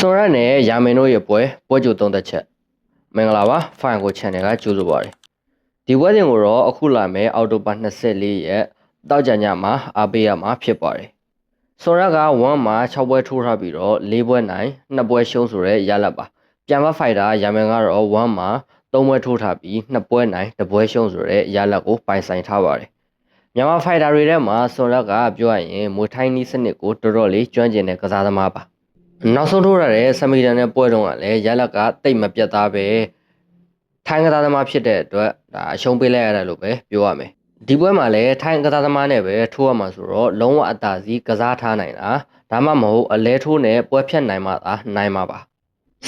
စွန်ရက်နဲ့ရာမင်တို့ရဲ့ပွဲပွဲကြိုသုံးသက်ချက်မင်္ဂလာပါဖိုင်ကို channel ကကြိုဆိုပါရစေဒီပွဲစဉ်ကိုတော့အခုလာမယ့်အောက်တိုဘာ24ရက်တောက်ကြညမှာအားပေးရမှာဖြစ်ပါတယ်စွန်ရက်က1မှာ6ပွဲထိုးထားပြီးတော့4ပွဲနိုင်2ပွဲရှုံးဆိုတဲ့ရလဒ်ပါပြန်မဖိုက်တာရာမင်ကတော့1မှာ3ပွဲထိုးထားပြီး2ပွဲနိုင်1ပွဲရှုံးဆိုတဲ့ရလဒ်ကိုပိုင်ဆိုင်ထားပါတယ်မြန်မာဖိုက်တာတွေထဲမှာစွန်ရက်ကပြောရရင်မွေထိုင်းနီးစနစ်ကိုတော်တော်လေးကျွမ်းကျင်တဲ့ကစားသမားပါ နောက်ဆုံးထိုးရတဲ့ဆမီဒန်နဲ့ပွဲတုန်းကလည်းရလက်ကတိတ်မပြတ်သားပဲထိုင်းကစားသမားဖြစ်တဲ့အတွက်ဒါအရှုံးပေးလိုက်ရတယ်လို့ပဲပြောရမယ်ဒီပွဲမှာလည်းထိုင်းကစားသမားနဲ့ပဲထိုးရမှာဆိုတော့လုံးဝအသာစီးကစားထားနိုင်တာဒါမှမဟုတ်အလဲထိုးနဲ့ပွဲဖြတ်နိုင်မှသာနိုင်မှာပါ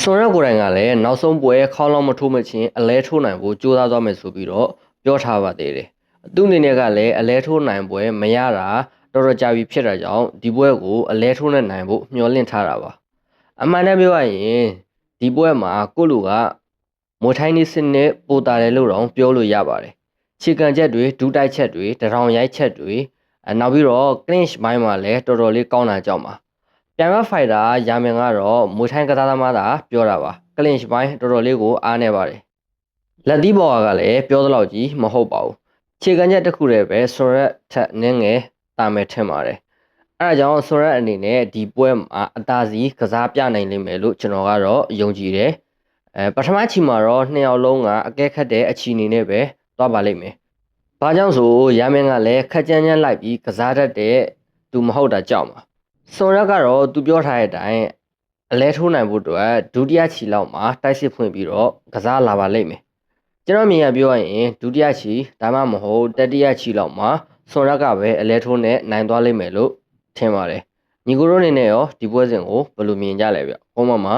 ဆွန်ရက်ကိုယ်တိုင်ကလည်းနောက်ဆုံးပွဲခေါင်းလုံးမထိုးမချင်းအလဲထိုးနိုင်ဖို့ကြိုးစားသွားမယ်ဆိုပြီးတော့ပြောထားပါသေးတယ်သူ့အနေနဲ့ကလည်းအလဲထိုးနိုင်ပွဲမရတာ တော်တော်ကြာပြီဖြစ်တာကြောင့်ဒီပွဲကိုအလဲထိုးနဲ့နိုင်ဖို့မျှော်လင့်ထားတာပါအမှန်တမ်းပြောရရင်ဒီပွဲမှာကိုလူကမိုထိုင်းနေစနစ်ပိုတာတယ်လို့တော့ပြောလို့ရပါတယ်ခြေကန်ချက်တွေဒူးတိုက်ချက်တွေတရောင်ရိုက်ချက်တွေအနောက်ပြီးတော့ clinch ဘိုင်းမှာလည်းတော်တော်လေးကောင်းတာကြောက်ပါပြန်မဖိုက်တာရာမင်ကတော့မိုထိုင်းကစားသမားသာပြောတာပါ clinch ဘိုင်းတော်တော်လေးကိုအားနေပါတယ်လက်သီးဘော်ကလည်းပြောသလောက်ကြီးမဟုတ်ပါဘူးခြေကန်ချက်တစ်ခုတည်းပဲဆိုရက်ထက်နည်းငယ် တာမယ်ထင်ပါတယ်အဲဒါကြောင့်ဆိုရက်အနေနဲ့ဒီပွဲမှာအသာစီးကစားပြနိုင်လိမ့်မယ်လို့ကျွန်တော်ကတော့ယုံကြည်တယ်အဲပထမချီမှာတော့နှစ်ယောက်လုံးကအကဲခတ်တဲ့အခြေအနေနဲ့ပဲသွားပါလိမ့်မယ်။ဘာကြောင့်ဆိုရမင်းကလည်းခက်ကြမ်းကြမ်းလိုက်ပြီးကစားတတ်တဲ့သူမဟုတ်တာကြောက်မှာ။ဆိုရက်ကတော့သူပြောထားတဲ့အတိုင်းအလဲထိုးနိုင်ဖို့အတွက်ဒုတိယချီလောက်မှာတိုက်စစ်ဖွင့်ပြီးတော့ကစားလာပါလိမ့်မယ်။ ကျွန်တော်မြင်ရပြောရရင်ဒုတိယချီဒါမှမဟုတ်တတိယချီလောက်မှာဆွန်ရက်ကပဲအလဲထိုးနဲ့နိုင်သွားလိမ့်မယ်လို့ထင်ပါတယ်ညီကိုတို့အနေနဲ့ရောဒီပွဲစဉ်ကိုဘယ်လိုမြင်ကြလဲဗျ။ဟိုမှာမှာ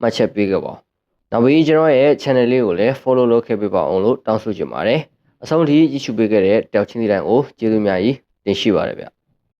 မှတ်ချက်ပေးခဲ့ပါဦး။နောက်ပြီးကျွန်တော်ရဲ့ channel လေးကိုလည်း follow လုပ်ခဲ့ပေးပါအောင်လို့တောင်းဆိုချင်ပါတယ်။အဆုံးထိကြည့်ရှုပေးခဲ့တဲ့တယောက်ချင်းစီတိုင်းကိုကျေးဇူးများကြီးတင်ရှိပါတယ်ဗျ။